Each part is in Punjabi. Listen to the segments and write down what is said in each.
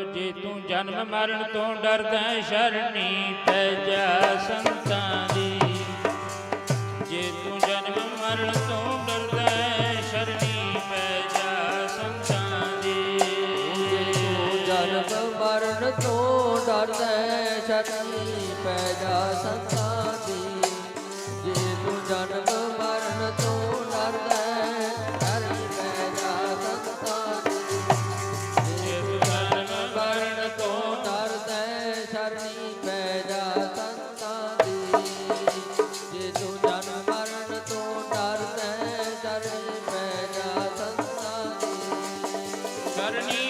ਜੇ ਤੂੰ ਜਨਮ ਮਰਨ ਤੋਂ ਡਰਦਾ ਹੈ, ਸ਼ਰਣੀ ਪੈ ਜਾ ਸੰਤਾਂ ਦੀ। ਜੇ ਤੂੰ ਜਨਮ ਮਰਨ ਤੋਂ ਡਰਦਾ ਹੈ, ਸ਼ਰਣੀ ਪੈ ਜਾ ਸੰਤਾਂ ਦੀ। ਤੂੰ ਜਨਮ ਮਰਨ ਤੋਂ ਡਰਦਾ ਹੈ, ਸ਼ਰਨੀ ਪੈ ਜਾ ਸੰਤਾਂ ਹੈ, ਪੈ ਜਾ ਸੰਤਾਂ ਦੀ। ਜੇ ਤੂੰ ਜਨਮ ਮਰਨ ਤੋਂ ਡਰਦਾ ਹੈ, ਪੈ ਜਾ ਸੰਤਾਂ ਦੀ। ਸ਼ਰਣੀ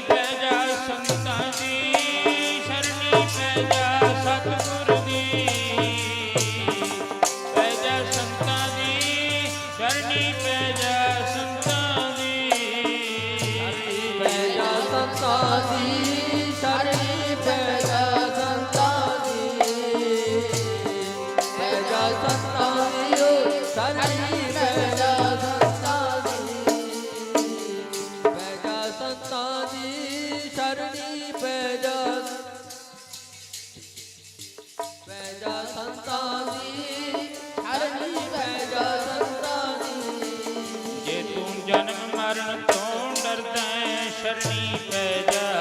ਜਨਮ ਮਰਨ ਤੋਂ ਡਰਦਾ ਹੈ ਸ਼ਰਣੀ ਪੈ ਜਾ।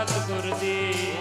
ਸਤਿਗੁਰ ਦੀ